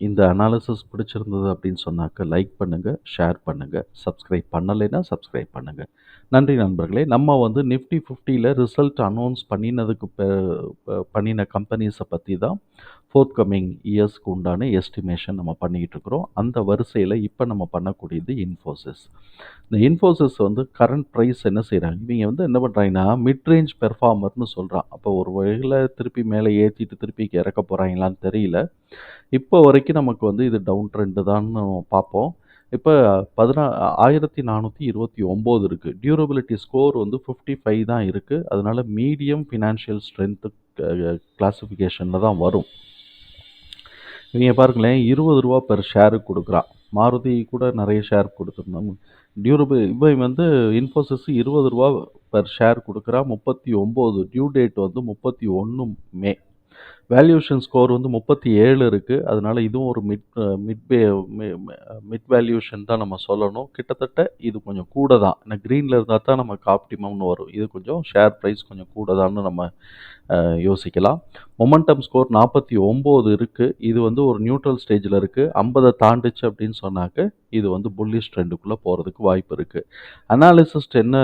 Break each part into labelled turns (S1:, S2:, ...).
S1: இந்த அனாலிசிஸ் பிடிச்சிருந்தது அப்படின்னு சொன்னாக்க லைக் பண்ணுங்கள் ஷேர் பண்ணுங்கள் சப்ஸ்கிரைப் பண்ணலைன்னா சப்ஸ்கிரைப் பண்ணுங்கள் நன்றி நண்பர்களே. நம்ம வந்து நிஃப்டி ஃபிஃப்டியில் ரிசல்ட் அனௌன்ஸ் பண்ணினதுக்கு பண்ணின கம்பெனிஸை பற்றி தான் ஃபோர்த் கம்மிங் இயர்ஸ்க்கு உண்டான எஸ்டிமேஷன் நம்ம பண்ணிக்கிட்டு இருக்கிறோம். அந்த வரிசையில் இப்போ நம்ம பண்ணக்கூடியது இன்ஃபோசிஸ் இந்த இன்ஃபோசிஸ் வந்து கரண்ட் ப்ரைஸ் என்ன செய்கிறாங்க இவங்க வந்து என்ன பண்ணுறாங்கன்னா மிட் ரேஞ்ச் பெர்ஃபார்மர்னு சொல்கிறான் அப்போ ஒரு வகையில் திருப்பி மேலே ஏற்றிட்டு திருப்பி இறக்க போகிறாங்களான்னு தெரியல. இப்போ வரைக்கும் நமக்கு வந்து இது டவுன் ட்ரெண்டு தான் பார்ப்போம். இப்போ பதினா ஆயிரத்தி நானூற்றி இருபத்தி ஒம்பது இருக்குது டியூரபிலிட்டி ஸ்கோர் வந்து ஃபிஃப்டி ஃபைவ் தான் இருக்குது அதனால் மீடியம் ஃபினான்ஷியல் ஸ்ட்ரென்த்து கிளாஸிஃபிகேஷனில் தான் வரும். நீங்கள் பாருங்களேன் இருபது ரூபா பெர் ஷேருக்கு கொடுக்குறான். மாருதி கூட நிறைய ஷேர் கொடுத்துருந்தோம் டியூரபிள் இப்போ வந்து இன்ஃபோசிஸ் இருபது ரூபா பெர் ஷேர் கொடுக்குறா முப்பத்தி ஒம்பது டியூ டேட் வந்து முப்பத்தி ஒன்று மே. வேல்யூஷன் ஸ்கோர் வந்து முப்பத்தி ஏழு இருக்குது அதனால் இதுவும் ஒரு மிட் மிட் பே மிட் வேல்யூஷன் தான் நம்ம சொல்லணும். கிட்டத்தட்ட இது கொஞ்சம் கூட தான் ஏன்னா க்ரீனில் இருந்தால் தான் நமக்கு ஆப்டிமம்னு வரும். இது கொஞ்சம் ஷேர் ப்ரைஸ் கொஞ்சம் கூட தான்னு நம்ம யோசிக்கலாம். மொமெண்டம் ஸ்கோர் நாற்பத்தி ஒம்பது இருக்குது இது வந்து ஒரு நியூட்ரல் ஸ்டேஜில் இருக்குது ஐம்பதை தாண்டுச்சு அப்படின்னு சொன்னாக்க இது வந்து புல்லிஷ் ட்ரெண்டுக்குள்ளே போகிறதுக்கு வாய்ப்பு இருக்குது அனாலிசிஸ்ட் என்ன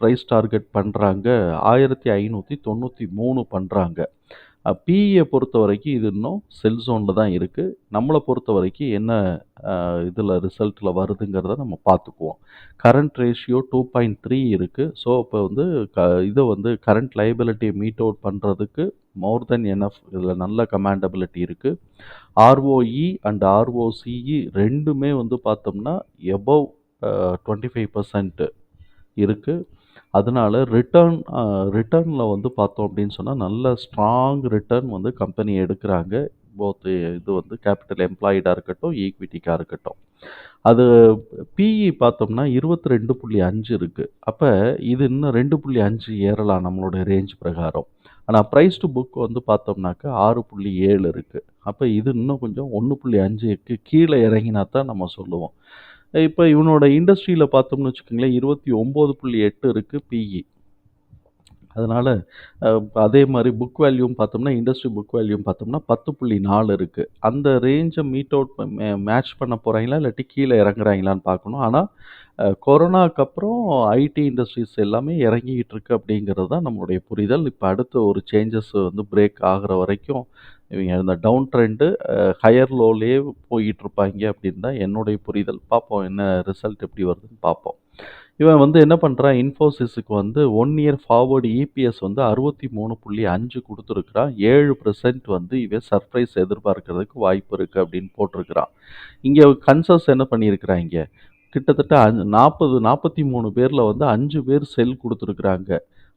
S1: ப்ரைஸ் டார்கெட் பண்ணுறாங்க ஆயிரத்தி ஐநூற்றி தொண்ணூற்றி மூணு பண்ணுறாங்க பிஇயை பொறுத்த வரைக்கும் இது இன்னும் செல் ஜோனில் தான் இருக்குது நம்மளை பொறுத்த வரைக்கும் என்ன இதில் ரிசல்ட்டில் வருதுங்கிறத நம்ம பார்த்துக்குவோம். Current ratio two point three இருக்குது ஸோ இப்போ வந்து க இதை வந்து கரண்ட் லைபிலிட்டியை மீட் அவுட் பண்ணுறதுக்கு மோர் தென் எனஃப் இதில் நல்ல கமாண்டபிலிட்டி இருக்குது ஆர்ஓஇ அண்ட் ஆர்ஓசிஇ ரெண்டுமே வந்து பார்த்தோம்னா எபவ் டுவெண்ட்டி ஃபைவ் பர்சன்ட்டு இருக்குது அதனால ரிட்டர்ன் ரிட்டர்னில் வந்து பார்த்தோம் அப்படின்னு சொன்னால் நல்ல ஸ்ட்ராங் ரிட்டர்ன் வந்து கம்பெனி எடுக்கிறாங்க. போத் இது வந்து கேபிட்டல் எம்ப்ளாய்டாக இருக்கட்டும் ஈக்விட்டிக்காக இருக்கட்டும். அது பிஇ பார்த்தோம்னா இருபத்தி ரெண்டு புள்ளி அஞ்சு இருக்குது அப்போ இது இன்னும் ரெண்டு புள்ளி அஞ்சு ஏறலாம் நம்மளோட ரேஞ்ச் பிரகாரம். ஆனால் ப்ரைஸ் டு புக் வந்து பார்த்தோம்னாக்கா ஆறு புள்ளி ஏழு இருக்குது அப்போ இது இன்னும் கொஞ்சம் ஒன்று புள்ளி அஞ்சுக்கு கீழே இறங்கினா தான் நம்ம சொல்லுவோம். இப்போ இவனோட இண்டஸ்ட்ரியில் பார்த்தோம்னு வச்சுக்கோங்களேன் இருபத்தி ஒம்பது புள்ளி எட்டு இருக்குது பிஇ அதனால் அதே மாதிரி புக் வேல்யூம் பார்த்தோம்னா இண்டஸ்ட்ரி புக் வேல்யூம் பார்த்தோம்னா பத்து புள்ளி நாலு இருக்குது அந்த ரேஞ்சை மீட் அவுட் மேட்ச் பண்ண போகிறாங்களா இல்லாட்டி கீழே இறங்குறாங்களான்னு பார்க்கணும். ஆனால் கொரோனாக்கு அப்புறம் ஐடி இண்டஸ்ட்ரீஸ் எல்லாமே இறங்கிக்கிட்டு இருக்கு அப்படிங்கிறது தான் நம்மளுடைய புரிதல். இப்போ அடுத்த ஒரு சேஞ்சஸ் வந்து பிரேக் ஆகிற வரைக்கும் இவங்க இந்த டவுன் ட்ரெண்டு ஹையர் லோலேயே போய்கிட்டு இருப்பாங்க அப்படின்னு தான் என்னுடைய புரிதல். பார்ப்போம் என்ன ரிசல்ட் எப்படி வருதுன்னு பார்ப்போம். இவன் வந்து என்ன பண்ணுறான் இன்ஃபோசிஸுக்கு வந்து ஒன் இயர் ஃபார்வர்டு இபிஎஸ் வந்து அறுபத்தி மூணு புள்ளி அஞ்சு கொடுத்துருக்குறான். ஏழு பர்சன்ட் வந்து இவன் சர்ப்ரைஸ் எதிர்பார்க்கறதுக்கு வாய்ப்பு இருக்குது அப்படின்னு போட்டிருக்கிறான். இங்கே கன்சஸ் என்ன பண்ணியிருக்கிறாங்க? கிட்டத்தட்ட அஞ்சு நாற்பது நாற்பத்தி மூணு பேரில் வந்து அஞ்சு பேர் செல் கொடுத்துருக்குறாங்க.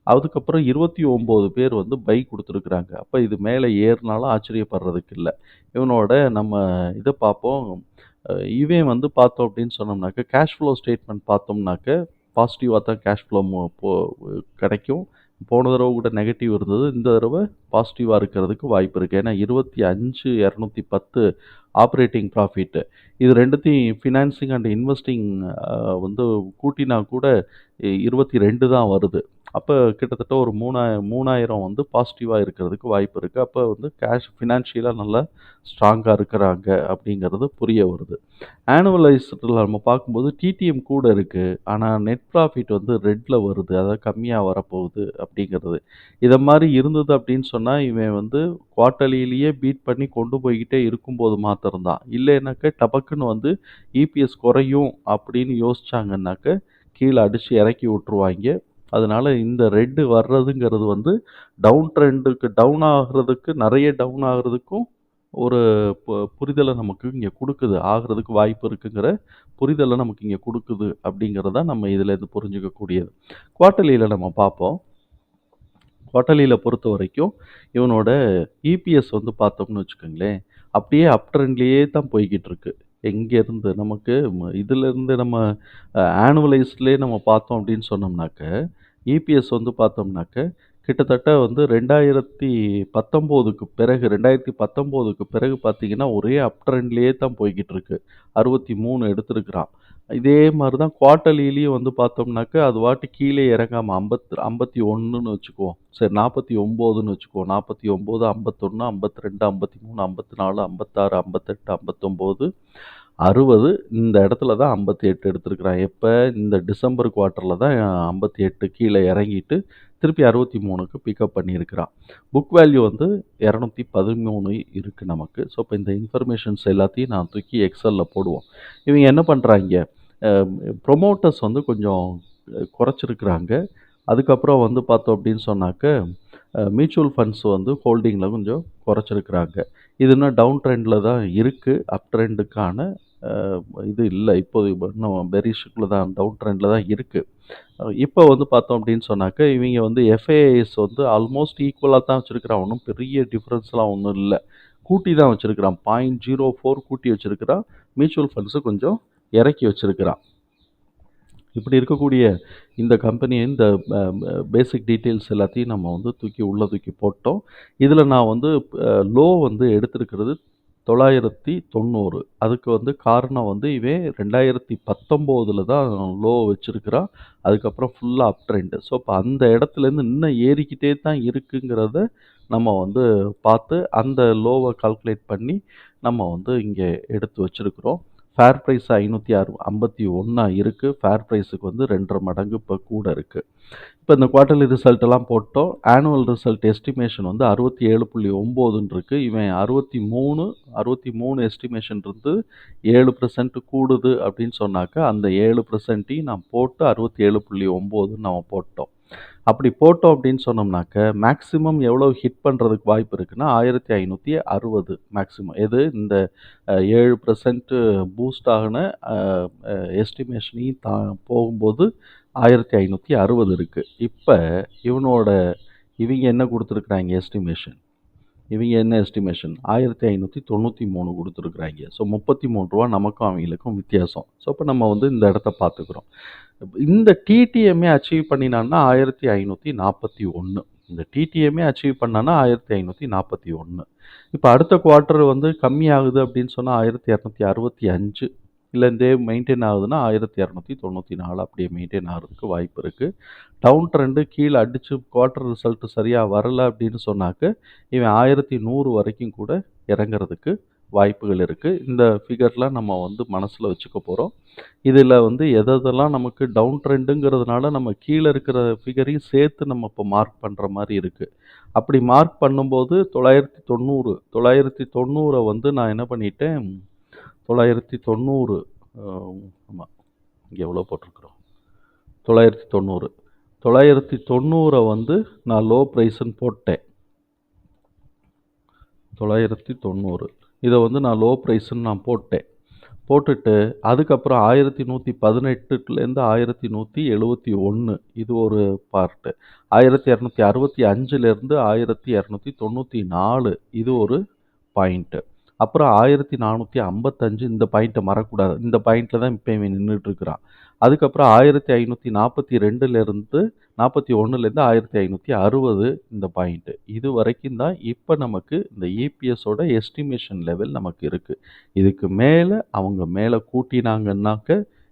S1: அதுக்கப்புறம் இருபத்தி ஒம்பது பேர் வந்து பை கொடுத்துருக்குறாங்க. அப்போ இது மேலே ஏறினாலும் ஆச்சரியப்படுறதுக்கு இல்லை. இவனோட நம்ம இதை பார்ப்போம். இவன் வந்து பார்த்தோம் அப்படின்னு சொன்னோம்னாக்க கேஷ் ஃப்ளோ ஸ்டேட்மெண்ட் பார்த்தோம்னாக்க பாசிட்டிவாக தான் கேஷ் ஃப்ளோ போ கிடைக்கும். போன தடவை கூட நெகட்டிவ் இருந்தது. இந்த தடவை பாசிட்டிவாக இருக்கிறதுக்கு வாய்ப்பு இருக்குது ஏன்னா இருபத்தி அஞ்சு இரநூத்தி பத்து ஆப்ரேட்டிங் ப்ராஃபிட்டு இது ரெண்டுத்தையும் ஃபினான்சிங் அண்ட் இன்வெஸ்டிங் வந்து கூட்டினா கூட இருபத்தி ரெண்டு தான் வருது. அப்போ கிட்டத்தட்ட ஒரு மூணாய மூணாயிரம் வந்து பாசிட்டிவாக இருக்கிறதுக்கு வாய்ப்பு இருக்குது அப்போ வந்து கேஷ் ஃபினான்ஷியலாக நல்லா ஸ்ட்ராங்காக இருக்கிறாங்க அப்படிங்கிறது புரிய வருது. ஆனுவலைஸ்டில் நம்ம பார்க்கும்போது டிடிஎம் கூட இருக்குது ஆனால் நெட் ப்ராஃபிட் வந்து ரெட்டில் வருது. அதாவது கம்மியாக வரப்போகுது அப்படிங்கிறது. இதை மாதிரி இருந்தது அப்படின்னு சொன்னால் இவன் வந்து குவார்ட்டர்லியிலேயே பீட் பண்ணி கொண்டு போய்கிட்டே இருக்கும்போது மாத்திரம்தான். இல்லைனாக்க டபக்குன்னு வந்து இபிஎஸ் குறையும் அப்படின்னு யோசிச்சாங்கன்னாக்க கீழே அடித்து இறக்கி விட்ருவாங்க அதனால் இந்த ரெட்டு வர்றதுங்கிறது வந்து டவுன் ட்ரெண்டுக்கு டவுன் ஆகிறதுக்கு நிறைய டவுன் ஆகிறதுக்கும் ஒரு பு- புரிதலை நமக்கு இங்கே கொடுக்குது. ஆகிறதுக்கு வாய்ப்பு இருக்குங்கிற புரிதலை நமக்கு இங்கே கொடுக்குது அப்படிங்கிறத நம்ம இதில் இருந்து புரிஞ்சுக்கக்கூடியது. குவார்ட்டர்லியில் நம்ம பார்ப்போம். குவாட்டலியில் பொறுத்த வரைக்கும் இவனோட இபிஎஸ் வந்து பார்த்தோம்னு வச்சுக்கோங்களேன் அப்படியே அப் ட்ரெண்ட்லேயே தான் போய்கிட்டு இருக்குது எங்கேருந்து நமக்கு ம இதிலேருந்து நம்ம ஆனுவலைஸ்ட்லேயே நம்ம பார்த்தோம் அப்படின்னு சொன்னோம்னாக்க, இபிஎஸ் வந்து பார்த்தோம்னாக்க, கிட்டத்தட்ட வந்து ரெண்டாயிரத்தி பத்தொம்போதுக்கு பிறகு ரெண்டாயிரத்தி பத்தொம்போதுக்கு பிறகு பார்த்தீங்கன்னா ஒரே அப்ட்ரெண்ட்லேயே தான் போய்கிட்டு இருக்கு அறுபத்தி மூணு எடுத்திருக்கிறான். இதே மாதிரி தான் குவார்ட்டர்லிலையும் வந்து பார்த்தோம்னாக்க அது வாட்டி கீழே இறங்காமல் ஐம்பத்து ஐம்பத்தி ஒன்றுன்னு வச்சுக்குவோம். சரி நாற்பத்தி ஒம்போதுன்னு வச்சுக்குவோம். நாற்பத்தி ஒம்பது ஐம்பத்தொன்று ஐம்பத்தி ரெண்டு ஐம்பத்தி மூணு ஐம்பத்தி நாலு ஐம்பத்தாறு ஐம்பத்தெட்டு ஐம்பத்தொம்போது அறுபது இந்த இடத்துல தான் ஐம்பத்தி எட்டு எடுத்திருக்கிறான். எப்போ? இந்த டிசம்பர் குவார்ட்டரில் தான் ஐம்பத்தி எட்டு கீழே இறங்கிட்டு திருப்பி 63க்கு பிக்கப் பண்ணியிருக்கிறான். புக் வேல்யூ வந்து இரநூத்தி பதிமூணு இருக்குது நமக்கு. ஸோ, இப்போ இந்த இன்ஃபர்மேஷன்ஸ் எல்லாத்தையும் நான் தூக்கி எக்ஸலில் போடுவோம். இவங்க என்ன பண்ணுறாங்க ப்ரொமோட்டர்ஸ் வந்து கொஞ்சம் குறைச்சிருக்கிறாங்க. அதுக்கப்புறம் வந்து பார்த்தோம் அப்படின்னு சொன்னாக்க, மியூச்சுவல் ஃபண்ட்ஸ் வந்து ஹோல்டிங்கில் கொஞ்சம் குறைச்சிருக்கிறாங்க. இது இன்னும் டவுன் ட்ரெண்டில் தான் இருக்குது அப் ட்ரெண்டுக்கான இது இல்லை. இப்போது இன்னும் பெரிஷ்க்குள்ள தான் டவுன் ட்ரெண்டில் தான் இருக்குது இப்போ வந்து பார்த்தோம் அப்படின்னு சொன்னாக்க, இவங்க வந்து எஃப்ஐஐஸ் வந்து ஆல்மோஸ்ட் ஈக்குவலாக தான் வச்சுருக்கிறான். ஒன்றும் பெரிய டிஃப்ரென்ஸ்லாம் ஒன்றும் இல்லை. கூட்டி தான் வச்சுருக்குறான். பாயிண்ட் ஜீரோ ஃபோர் கூட்டி வச்சுருக்கிறான். மியூச்சுவல் ஃபண்ட்ஸு கொஞ்சம் இறக்கி வச்சுருக்கிறான். இப்படி இருக்கக்கூடிய இந்த கம்பெனி இந்த பேசிக் டீட்டெயில்ஸ் எல்லாத்தையும் நம்ம வந்து தூக்கி உள்ளே தூக்கி போட்டோம். இதில் நான் வந்து லோ வந்து எடுத்திருக்கிறது 990. அதுக்கு வந்து காரணம் வந்து இவன் 2019ல தான் லோ வச்சுருக்கிறான் அதுக்கப்புறம் ஃபுல்லாக அப் ட்ரெண்டு ஸோ, இப்போ அந்த இடத்துலேருந்து இன்னும் ஏறிக்கிட்டே தான் இருக்குங்கிறத நம்ம வந்து பார்த்து, அந்த லோவை கால்குலேட் பண்ணி நம்ம வந்து இங்கே எடுத்து வச்சிருக்கிறோம். ஃபேர் ப்ரைஸ் ஐநூற்றி அறு ஐம்பத்தி ஒன்றா இருக்குது ஃபேர் ப்ரைஸுக்கு வந்து ரெண்டரை மடங்கு இப்போ கூட இருக்குது இப்போ இந்த குவார்ட்டர்லி ரிசல்ட்டெல்லாம் போட்டோம். ஆனுவல் ரிசல்ட் எஸ்டிமேஷன் வந்து அறுபத்தி ஏழு புள்ளி ஒம்போதுன்னு இருக்குது இவன் அறுபத்தி மூணு அறுபத்தி மூணு எஸ்டிமேஷன் இருந்து ஏழு பர்சன்ட் கூடுது அப்படின்னு சொன்னாக்கா அந்த ஏழு பர்சன்ட்டையும் நான் போட்டு அறுபத்தி ஏழு புள்ளி ஒம்போதுன்னு நம்ம போட்டோம். அப்படி போட்டோம் அப்படின்னு சொன்னோம்னாக்க, மேக்ஸிமம் எவ்வளோ ஹிட் பண்ணுறதுக்கு வாய்ப்பு இருக்குன்னா, 1560 மேக்ஸிமம். எது? இந்த ஏழு 7% பூஸ்ட் ஆகின எஸ்டிமேஷனையும் தா போகும்போது 1560 இருக்கு. இப்ப இவனோட இவங்க என்ன கொடுத்துருக்குறாங்க எஸ்டிமேஷன்? இவங்க என்ன எஸ்டிமேஷன் ஆயிரத்தி ஐநூற்றி தொண்ணூற்றி மூணு கொடுத்துருக்குறாங்க. ஸோ முப்பத்தி மூணு ரூபா நமக்கும் அவங்களுக்கும் வித்தியாசம். ஸோ இப்போ நம்ம வந்து இந்த இடத்த பார்த்துக்குறோம். இந்த டிடிஎம்ஏ அச்சீவ் பண்ணினான்னா ஆயிரத்தி ஐநூற்றி நாற்பத்தி ஒன்று இந்த டிடிஎம்ஏ அச்சீவ் பண்ணான்னா ஆயிரத்தி ஐநூற்றி நாற்பத்தி ஒன்று இப்போ அடுத்த குவார்ட்டர் வந்து கம்மியாகுது அப்படின்னு சொன்னால் ஆயிரத்தி இரநூத்தி அறுபத்தி அஞ்சு. இல்லை இதே மெயின்டெயின் ஆகுதுன்னா 1294 அப்படியே மெயின்டைன் ஆகிறதுக்கு வாய்ப்பு இருக்குது டவுன் ட்ரெண்டு கீழே அடிச்சு குவார்ட்டர் ரிசல்ட் சரியாக வரல அப்படின்னு சொன்னாக்க, இவன் 1100 வரைக்கும் கூட இறங்குறதுக்கு வாய்ப்புகள் இருக்குது இந்த ஃபிகர்லாம் நம்ம வந்து மனசில் வச்சுக்க போகிறோம் இதில் வந்து எதெல்லாம் நமக்கு டவுன் ட்ரெண்டுங்கிறதுனால நம்ம கீழே இருக்கிற ஃபிகரையும் சேர்த்து நம்ம இப்போ மார்க் பண்ணுற மாதிரி இருக்குது அப்படி மார்க் பண்ணும்போது 990 990 வந்து நான் என்ன பண்ணிட்டேன், தொள்ளாயிரத்தி தொண்ணூறு ஆமாம் இங்கே எவ்வளோ போட்டிருக்குறோம்? தொள்ளாயிரத்தி தொண்ணூறு. தொள்ளாயிரத்தி தொண்ணூறை வந்து நான் லோ ப்ரைஸுன்னு போட்டேன். தொள்ளாயிரத்தி தொண்ணூறு. இதை வந்து நான் லோ ப்ரைஸுன்னு நான் போட்டேன். போட்டுட்டு அதுக்கப்புறம் ஆயிரத்தி நூற்றி பதினெட்டுலேருந்து ஆயிரத்தி நூற்றி எழுபத்தி ஒன்று இது ஒரு பார்ட்டு ஆயிரத்தி இரநூத்தி அறுபத்தி அஞ்சுலேருந்து ஆயிரத்தி இரநூத்தி தொண்ணூற்றி நாலு இது ஒரு பாயிண்ட்டு அப்புறம் 1455 இந்த பாயிண்ட்டை மறக்கக்கூடாது. இந்த பாயிண்ட்டில் தான் இப்போ இவன் ரெண்டுலேருந்து இருக்கிறான். அதுக்கப்புறம் 1542லேருந்து 41லேருந்து 1560 இந்த பாயிண்ட்டு இது வரைக்கும் தான் இப்போ நமக்கு இந்த இபிஎஸோட எஸ்டிமேஷன் லெவல் நமக்கு இருக்குது இதுக்கு மேலே அவங்க மேலே கூட்டினாங்கன்னாக்க,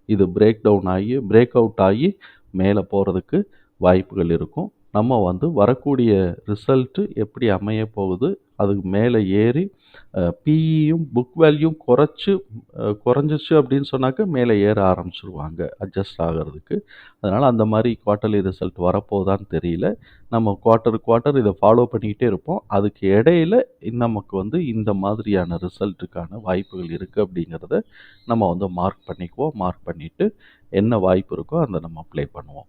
S1: இது பிரேக் டவுன் ஆகி பிரேக் அவுட் ஆகி மேலே போகிறதுக்கு வாய்ப்புகள் இருக்கும். நம்ம வந்து வரக்கூடிய ரிசல்ட்டு எப்படி அமையப் போகுது, அதுக்கு மேலே ஏறி பிஇயும் புக் வேல்யூம் குறைச்சி குறைஞ்சிச்சு அப்படின்னு சொன்னாக்க, மேலே ஏற ஆரம்பிச்சிருவாங்க அட்ஜஸ்ட் ஆகுறதுக்கு. அதனால் அந்த மாதிரி குவார்ட்டர்லி ரிசல்ட் வரப்போகுதான்னு தெரியல. நம்ம குவார்ட்டர் குவார்ட்டர் இதை ஃபாலோ பண்ணிக்கிட்டே இருப்போம். அதுக்கு இடையில நமக்கு வந்து இந்த மாதிரியான ரிசல்ட்டுக்கான வாய்ப்புகள் இருக்குது அப்படிங்கிறத நம்ம வந்து மார்க் பண்ணிக்குவோம். மார்க் பண்ணிவிட்டு என்ன வாய்ப்பு இருக்கோ அதை நம்ம அப்ளை பண்ணுவோம்.